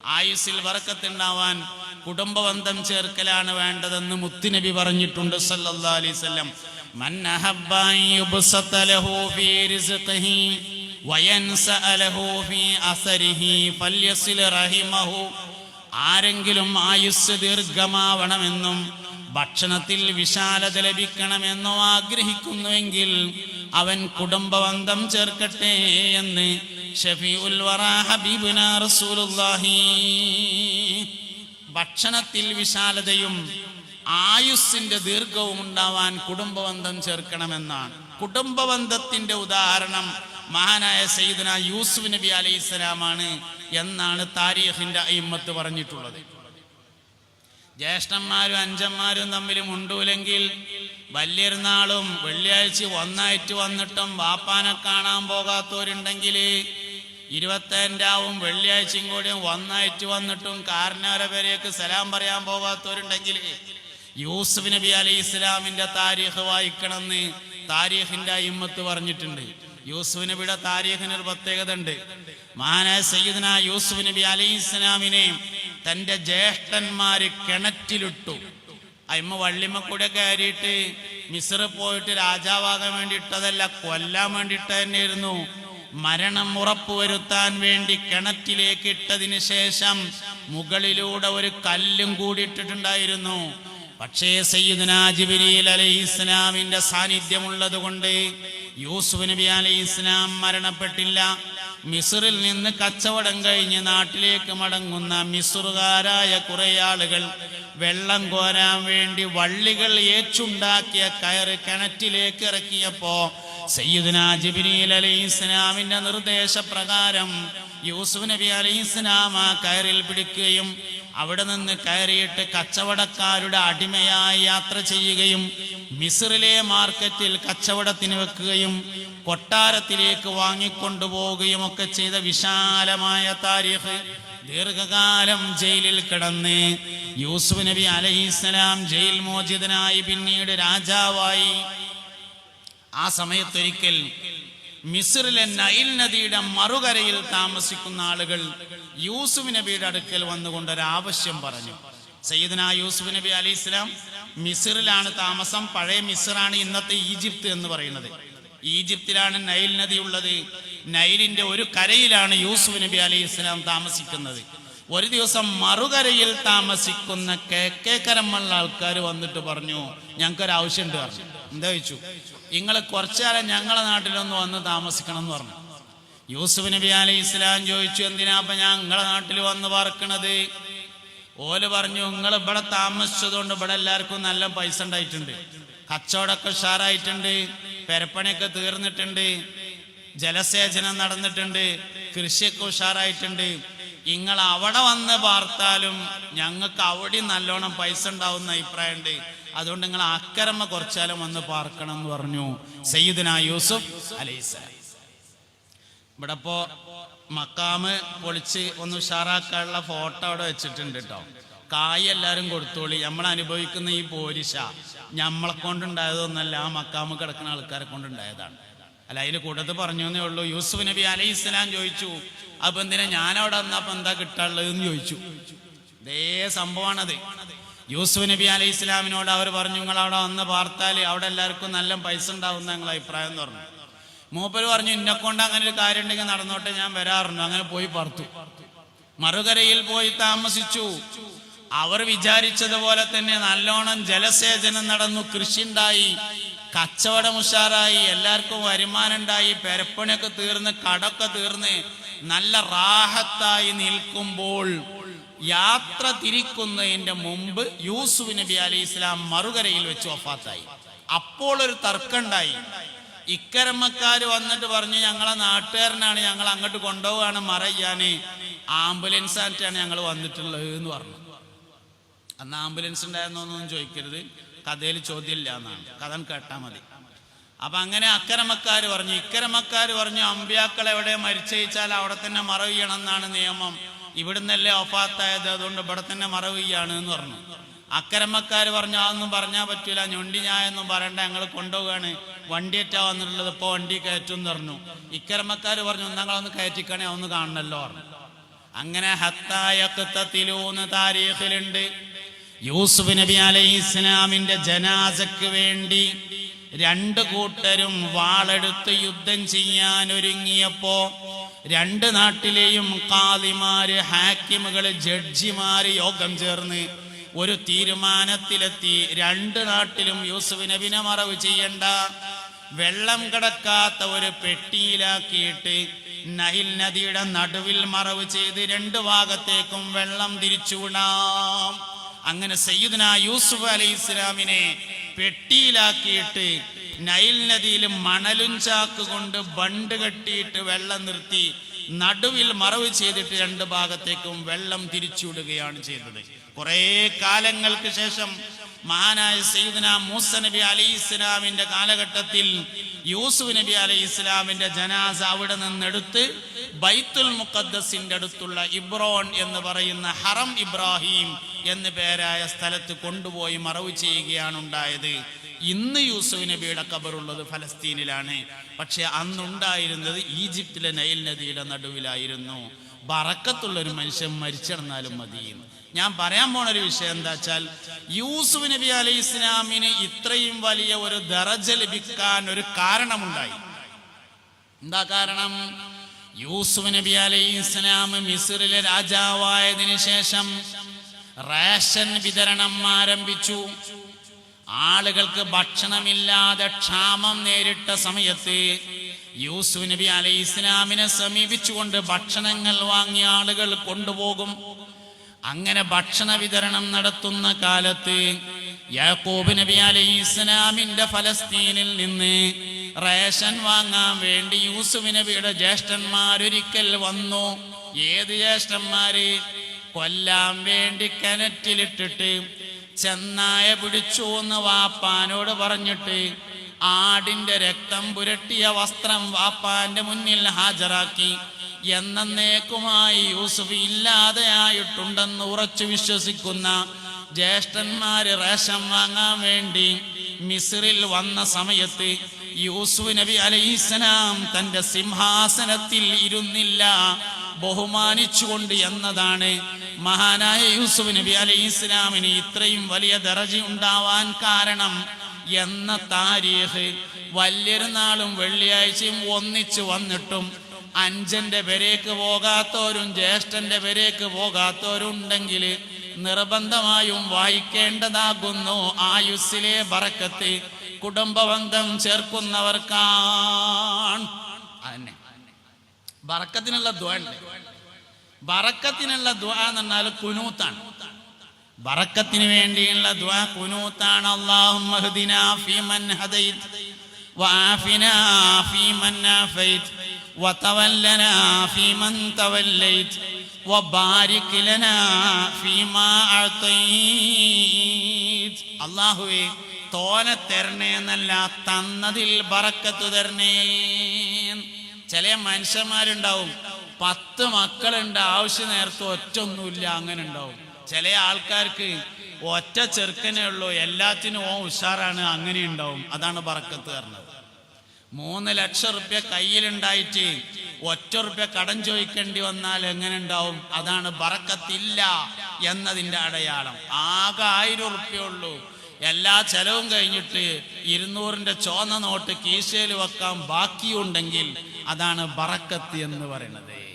ആയുസ്സിൽ വറക്കത്തുണ്ടാവാൻ കുടുംബബന്ധം ചേർക്കലാണ് വേണ്ടതെന്ന് മുത്തുനബി പറഞ്ഞിട്ടുണ്ട് ആരെങ്കിലും ആയുസ് ദീർഘമാവണമെന്നും ഭക്ഷണത്തിൽ വിശാലത ലഭിക്കണമെന്നോ ആഗ്രഹിക്കുന്നുവെങ്കിൽ അവൻ കുടുംബബന്ധം ചേർക്കട്ടെ എന്ന് ഷഫീഉൽ വറ ഹബീബുന റസൂലുള്ളാഹി. ഭക്ഷണത്തിൽ വിശാലതയും ആയുസ്സിന്റെ ദീർഘവും ഉണ്ടാവാൻ കുടുംബബന്ധം ചേർക്കണമെന്നാണ്. കുടുംബബന്ധത്തിന്റെ ഉദാഹരണം മഹാനായ സയ്യിദന യൂസുഫ് നബി അലൈഹി സ്വലാമാണ് എന്നാണ് താരീഖിന്റെ അയിമത്ത് പറഞ്ഞിട്ടുള്ളത്. ജ്യേഷ്ഠന്മാരും അഞ്ചന്മാരും തമ്മിലും മുണ്ടൂലെങ്കിൽ വലിയൊരുനാളും വെള്ളിയാഴ്ച ഒന്നായിട്ട് വന്നിട്ടും വാപ്പാനെ കാണാൻ പോകാത്തവരുണ്ടെങ്കിൽ ഇരുപത്തേഴാവും വെള്ളിയാഴ്ചയും കൂടിയും ഒന്നായിട്ട് വന്നിട്ടും കാരണവരെ പേരേക്ക് സലാം പറയാൻ പോകാത്തവരുണ്ടെങ്കിൽ യൂസുഫ് നബി അലി ഇസ്ലാമിന്റെ താരീഖ് വായിക്കണമെന്ന് താരീഖിന്റെ അയിമത്ത് പറഞ്ഞിട്ടുണ്ട്. യൂസുഫ് നബിയുടെ താരീഖിന് ഒരു പ്രത്യേകത ഉണ്ട് മഹാനായ സയ്യിദന യൂസുഫ് നബി അലി ഇസ്ലാമിനെ തന്റെ ജ്യേഷ്ഠന്മാര് കിണറ്റിലിട്ടു. അയിമ്മ വള്ളിമ്മ കൂടെ കയറിയിട്ട് മിസ്ർ പോയിട്ട് രാജാവാകാൻ വേണ്ടി ഇട്ടതല്ല കൊല്ലാൻ വേണ്ടിയിട്ട് തന്നെയായിരുന്നു മരണം ഉറപ്പുവരുത്താൻ വേണ്ടി കിണറ്റിലേക്ക് ഇട്ടതിന് ശേഷം മുകളിലൂടെ ഒരു കല്ലും കൂടി ഇട്ടിട്ടുണ്ടായിരുന്നു പക്ഷേ സയ്യിദ്ന അലൈഹി ഇസ്ലാമിന്റെ സാന്നിധ്യമുള്ളത് കൊണ്ട് യൂസുഫ് നബി അലൈഹി ഇസ്ലാം മരണപ്പെട്ടില്ല. മിസ്റിൽ നിന്ന് കച്ചവടം കഴിഞ്ഞ് നാട്ടിലേക്ക് മടങ്ങുന്ന മിസ്റുകാരായ കുറെ ആളുകൾ വെള്ളം കോരാൻ വേണ്ടി വള്ളികൾ ഏച്ചുണ്ടാക്കിയ കയറ് കിണറ്റിലേക്ക് ഇറക്കിയപ്പോ സയ്യിദ്ന ജിബ്രീൽ അലൈഹി ഇസ്ലാമിന്റെ നിർദ്ദേശപ്രകാരം യൂസുഫ് നബി അലൈഹി ഇസ്ലാം ആ കയറിൽ പിടിക്കുകയും അവിടെ നിന്ന് കയറിയിട്ട് കച്ചവടക്കാരുടെ അടിമയായി യാത്ര ചെയ്യുകയും മിസ്റിലെ മാർക്കറ്റിൽ കച്ചവടത്തിന് വെക്കുകയും കൊട്ടാരത്തിലേക്ക് വാങ്ങിക്കൊണ്ടുപോവുകയും ഒക്കെ ചെയ്ത വിശാലമായ താരീഖ് ദീർഘകാലം ജയിലിൽ കിടന്ന് യൂസുഫ് നബി അലഹിസ്സലാം ജയിൽ മോചിതനായി പിന്നീട് രാജാവായി. ആ സമയത്തൊരിക്കൽ മിസ്റിലെ നൈൽ നദിയുടെ മറുകരയിൽ താമസിക്കുന്ന ആളുകൾ യൂസുഫ് നബിയുടെ അടുക്കൽ വന്നുകൊണ്ട് ഒരു ആവശ്യം പറഞ്ഞു. സയ്യിദന യൂസുഫ് നബി അലി ഇസ്ലാം മിസ്രിലാണ് താമസം പഴയ മിസ്റാണ് ഇന്നത്തെ ഈജിപ്ത് എന്ന് പറയുന്നത്. ഈജിപ്തിലാണ് നൈൽ നദി ഉള്ളത്. നൈലിന്റെ ഒരു കരയിലാണ് യൂസുഫ് നബി അലി ഇസ്ലാം താമസിക്കുന്നത്. ഒരു ദിവസം മറുകരയിൽ താമസിക്കുന്ന കേക്കേക്കരമുള്ള ആൾക്കാർ വന്നിട്ട് പറഞ്ഞു ഞങ്ങൾക്കൊരാവശ്യമുണ്ട് പറഞ്ഞു. എന്താ ചോദിച്ചു? നിങ്ങൾ കുറച്ചുകാലം ഞങ്ങളെ നാട്ടിലൊന്ന് വന്ന് താമസിക്കണം എന്ന് പറഞ്ഞു. യൂസുഫ് നബി അലൈഹി ഇസ്ലാം ചോദിച്ചു എന്തിനാ അപ്പൊ ഞാൻ നിങ്ങളെ നാട്ടിൽ വന്ന് പാർക്കണത് ഓൽ പറഞ്ഞു നിങ്ങൾ ഇവിടെ താമസിച്ചതുകൊണ്ട് ഇവിടെ എല്ലാവർക്കും നല്ല പൈസ ഉണ്ടായിട്ടുണ്ട്. കച്ചവടമൊക്കെ ഉഷാറായിട്ടുണ്ട്. പെരപ്പണിയൊക്കെ തീർന്നിട്ടുണ്ട്. ജലസേചനം നടന്നിട്ടുണ്ട്. കൃഷിയൊക്കെ ഉഷാറായിട്ടുണ്ട്. നിങ്ങൾ അവിടെ വന്ന് പാർത്താലും ഞങ്ങൾക്ക് അവിടെ നല്ലോണം പൈസ ഉണ്ടാവുന്ന അഭിപ്രായമുണ്ട്. അതുകൊണ്ട് നിങ്ങൾ അക്കരമ്മ കുറച്ചാലും വന്ന് പാർക്കണം എന്ന് പറഞ്ഞു. സയ്യിദന യൂസുഫ് അലൈസ ഇവിടെ ഇപ്പോ മക്കാമ് പൊളിച്ച് ഒന്ന് ഉഷാറാക്കാനുള്ള ഫോട്ടോ അവിടെ വെച്ചിട്ടുണ്ട് കേട്ടോ കായ് എല്ലാവരും കൊടുത്തോളി. നമ്മൾ അനുഭവിക്കുന്ന ഈ പോരിശ നമ്മളെ കൊണ്ടുണ്ടായതൊന്നല്ല ആ മക്കാമ് കിടക്കുന്ന ആൾക്കാരെ കൊണ്ടുണ്ടായതാണ്. അല്ല അതിൽ കൂട്ടത്ത് പറഞ്ഞു എന്നേ ഉള്ളൂ. യൂസുഫ് നബി അലൈഹി ഇസ്ലാം ചോദിച്ചു അപ്പൊ എന്തിനാ ഞാനവിടെ വന്നപ്പോ എന്താ കിട്ടാനുള്ളത് എന്ന് ചോദിച്ചു. ഇതേ സംഭവമാണത്. യൂസുഫ് നബി അലൈഹി ഇസ്ലാമിനോട് അവർ പറഞ്ഞു നിങ്ങൾ അവിടെ വന്ന് പാർത്താൽ അവിടെ എല്ലാവർക്കും നല്ല പൈസ ഉണ്ടാവുന്ന ഞങ്ങൾ അഭിപ്രായം എന്ന് പറഞ്ഞു. മൂപ്പര് പറഞ്ഞു ഇന്നെ കൊണ്ട് അങ്ങനെ ഒരു കാര്യം ഉണ്ടെങ്കിൽ നടന്നോട്ടെ ഞാൻ വരാറുണ്ട്. അങ്ങനെ പോയി പാർത്തു. മറുകരയിൽ പോയി താമസിച്ചു. അവർ വിചാരിച്ചതുപോലെ തന്നെ നല്ലോണം ജലസേചനം നടന്നു കൃഷി ഉണ്ടായി കച്ചവടം ഉഷാറായി എല്ലാവർക്കും വരുമാനം ഉണ്ടായി പെരപ്പണിയൊക്കെ തീർന്ന് കടൊക്കെ തീർന്ന് നല്ല റാഹത്തായി നിൽക്കുമ്പോൾ യാത്ര തിരിക്കുന്നതിന്റെ മുമ്പ് യൂസുഫ് നബി അലി ഇസ്ലാം മറുകരയിൽ വെച്ച് വഫാത്തായി. അപ്പോൾ ഒരു തർക്കമുണ്ടായി. ഇക്കരമ്മക്കാർ വന്നിട്ട് പറഞ്ഞു ഞങ്ങളെ നാട്ടുകാരനാണ് ഞങ്ങൾ അങ്ങോട്ട് കൊണ്ടുപോവാണ് മറയ്യാന്. ആംബുലൻസ് ആയിട്ടാണ് ഞങ്ങൾ വന്നിട്ടുള്ളത് എന്ന് പറഞ്ഞു. അന്ന് ആംബുലൻസ് ഉണ്ടായിരുന്നൊന്നും ചോദിക്കരുത്. കഥയിൽ ചോദ്യമില്ല എന്നാണ്. കഥ കേട്ടാൽ മതി. അപ്പൊ അങ്ങനെ അക്കരമക്കാർ പറഞ്ഞു ഇക്കരമക്കാർ പറഞ്ഞു അമ്പ്യാക്കൾ എവിടെ മരിച്ചയച്ചാൽ അവിടെ തന്നെ മറവ് ചെയ്യണം എന്നാണ് നിയമം. ഇവിടുന്നല്ലേ ഒഫാത്തായത്? അതുകൊണ്ട് ഇവിടെ തന്നെ മറവുകയാണ് എന്ന് പറഞ്ഞു. അക്കരമക്കാര് പറഞ്ഞു അതൊന്നും പറഞ്ഞാൽ പറ്റൂല ഞൊണ്ടി ഞായൊന്നും പറയണ്ട ഞങ്ങൾ കൊണ്ടുപോവുകയാണ്. വണ്ടിയേറ്റാ വന്നിട്ടുള്ളത് ഇപ്പോൾ വണ്ടി കയറ്റും എന്ന് പറഞ്ഞു. ഇക്കരമക്കാര് പറഞ്ഞു ഞങ്ങളൊന്ന് കയറ്റിക്കണേ ഒന്ന് കാണണല്ലോ പറഞ്ഞു. അങ്ങനെ ഹത്തായക്കത്തിലൂന്ന് താരീഖിലുണ്ട്. യൂസുഫ് നബി അലൈഹി ഇസ്ലാമിന്റെ ജനാസക്ക് വേണ്ടി രണ്ട് കൂട്ടരും വാളെടുത്ത് യുദ്ധം ചെയ്യാൻ ഒരുങ്ങിയപ്പോ രണ്ട് നാട്ടിലെയും കാതിമാര് ഹാക്കിമുകൾ ജഡ്ജിമാര് യോഗം ചേർന്ന് ഒരു തീരുമാനത്തിലെത്തി. രണ്ട് നാട്ടിലും യൂസുഫ് നബിനെ മറവ് ചെയ്യണ്ട. വെള്ളം കിടക്കാത്ത ഒരു പെട്ടിയിലാക്കിയിട്ട് നൈൽ നദിയുടെ നടുവിൽ മറവ് ചെയ്ത് രണ്ട് ഭാഗത്തേക്കും വെള്ളം തിരിച്ചുവിടാം അങ്ങനെ സയ്യിദ്ന യൂസുഫ് അലൈഹി ഇസ്ലാമിനെ പെട്ടിയിലാക്കിയിട്ട് നൈൽ നദിയിൽ മണലും ചാക്ക് കൊണ്ട് ബണ്ട് കെട്ടിയിട്ട് വെള്ളം നിർത്തി നടുവിൽ മറവ് ചെയ്തിട്ട് രണ്ട് ഭാഗത്തേക്കും വെള്ളം തിരിച്ചുവിടുകയാണ് ചെയ്തത്. കുറേ കാലങ്ങൾക്ക് ശേഷം മഹാനായ സയ്യിദ്ന മൂസ നബി അലി ഇസ്ലാമിന്റെ കാലഘട്ടത്തിൽ യൂസുഫ് നബി അലൈഹി ഇസ്ലാമിന്റെ ജനാസ അവിടെ നിന്നെടുത്ത് ബൈത്തുൽ മുഖദ്ദസിന്റെ അടുത്തുള്ള ഇബ്രോൺ എന്ന് പറയുന്ന ഹറം ഇബ്രാഹിം എന്ന് പേരായ സ്ഥലത്ത് കൊണ്ടുപോയി മറവ് ചെയ്യുകയാണ് ഉണ്ടായത്. ഇന്ന് യൂസഫ് നബിയുടെ കബറുള്ളത് ഫലസ്തീനിലാണ്. പക്ഷെ അന്നുണ്ടായിരുന്നത് ഈജിപ്തിലെ നൈൽ നദിയുടെ നടുവിലായിരുന്നു. ബറക്കത്തുള്ള ഒരു മനുഷ്യൻ മരിച്ചിടന്നാലും മതിയും ഞാൻ പറയാൻ പോണ ഒരു വിഷയം എന്താ വെച്ചാൽ യൂസുഫ് നബി അലൈഹി ഇസ്ലാമിന് ഇത്രയും വലിയ ഒരു ദറജ ലഭിക്കാൻ ഒരു കാരണമുണ്ടായി. എന്താ കാരണം? യൂസുഫ് നബി അലൈഹി ഇസ്ലാം മിസ്രിലെ രാജാവായതിനു ശേഷം റേഷൻ വിതരണം ആരംഭിച്ചു. ആളുകൾക്ക് ഭക്ഷണമില്ലാതെ ക്ഷാമം നേരിട്ട സമയത്ത് യൂസുഫ് നബി അലൈഹി ഇസ്ലാമിനെ സമീപിച്ചുകൊണ്ട് ഭക്ഷണങ്ങൾ വാങ്ങിയ ആളുകൾ കൊണ്ടുപോകും. അങ്ങനെ ഭക്ഷണ വിതരണം നടത്തുന്ന കാലത്ത് യാക്കൂബ് നബി അലൈഹി ഇസ്ലാമിന്റെ ഫലസ്തീനിൽ നിന്ന് റേഷൻ വാങ്ങാൻ വേണ്ടി യൂസുഫ് നബിയുടെ ജ്യേഷ്ഠന്മാരൊരിക്കൽ വന്നു. ഏത് ജ്യേഷ്ഠന്മാര്? കൊല്ലാൻ വേണ്ടി കിണറ്റിലിട്ടിട്ട് ചെന്നായ പിടിച്ചു എന്ന് വാപ്പാനോട് പറഞ്ഞിട്ട് ആടിന്റെ രക്തം പുരട്ടിയ വസ്ത്രം വാപ്പാന്റെ മുന്നിൽ ഹാജരാക്കി. എന്നേക്കുമായി യൂസുഫ് ഇല്ലാതെയായിട്ടുണ്ടെന്ന് ഉറച്ചു വിശ്വസിക്കുന്ന ജ്യേഷ്ഠന്മാര് റേഷൻ വാങ്ങാൻ വേണ്ടി മിസ്രിൽ വന്ന സമയത്ത് യൂസുഫ് നബി അലൈഹിസ്സലാം തന്റെ സിംഹാസനത്തിൽ ഇരുന്നില്ല. ബഹുമാനിച്ചുകൊണ്ട് എന്നതാണ് മഹാനായ യൂസുഫ് നബി അലൈഹി ഇസ്ലാമിന് ഇത്രയും വലിയ ദറജ ഉണ്ടാവാൻ കാരണം എന്ന താരീഖ്. വല്യൊരുനാളും വെള്ളിയാഴ്ചയും ഒന്നിച്ചു വന്നിട്ടും അഞ്ചന്റെ പേരേക്ക് പോകാത്തവരും ജ്യേഷ്ഠന്റെ പേരേക്ക് പോകാത്തവരുണ്ടെങ്കിൽ നിർബന്ധമായും വായിക്കേണ്ടതാകുന്നു ആയുസ്സിലെ ബറക്കത്ത്. കുടുംബബന്ധം ചേർക്കുന്നവർക്കാണ്. അതന്നെ ബറക്കത്തിനുള്ള ദ്വ ഉണ്ട് ബറക്കത്തിനുള്ള ദ്വ എന്ന് പറഞ്ഞാൽ കുനൂത്താണ് ബറക്കത്തിന് വേണ്ടിയുള്ള ദ്വ കുനൂത്താണ് അല്ലാഹുമ്മ ഹ്ദിനാ ഫീമൻ ഹദൈത് വആഫിനാ ഫീമൻ ആഫൈത് وتولنا فيمن توليت وبارك لنا فيما أعطيت അള്ളാഹുവേ തോന തരണേ എന്നല്ല തന്നതിൽ ബറക്കത്ത് തരണേ ചില മനുഷ്യന്മാരുണ്ടാവും പത്ത് മക്കളുണ്ട് ആവശ്യം നേരത്തെ ഒറ്റ ഒന്നുമില്ല അങ്ങനെ ഉണ്ടാവും. ചില ആൾക്കാർക്ക് ഒറ്റ ചെറുക്കനെ ഉള്ളൂ എല്ലാത്തിനും ഓ ഉഷാറാണ് അങ്ങനെ ഉണ്ടാവും. അതാണ് പറക്കത്ത് പറഞ്ഞത്. മൂന്ന് ലക്ഷം റുപ്യ കയ്യിലുണ്ടായിട്ട് ഒറ്റ റുപ്യ കടം ചോദിക്കേണ്ടി വന്നാൽ എങ്ങനെ ഉണ്ടാവും? അതാണ് ബറക്കത്തില്ല എന്നതിന്റെ അടയാളം. ആകെ ആയിരം റുപ്യ ഉള്ളൂ. എല്ലാ ചെലവും കഴിഞ്ഞിട്ട് ഇരുന്നൂറിന്റെ ചോന്ന നോട്ട് കീശയിൽ വെക്കാൻ ബാക്കിയുണ്ടെങ്കിൽ അതാണ് ബറക്കത്ത് എന്ന് പറയുന്നത്.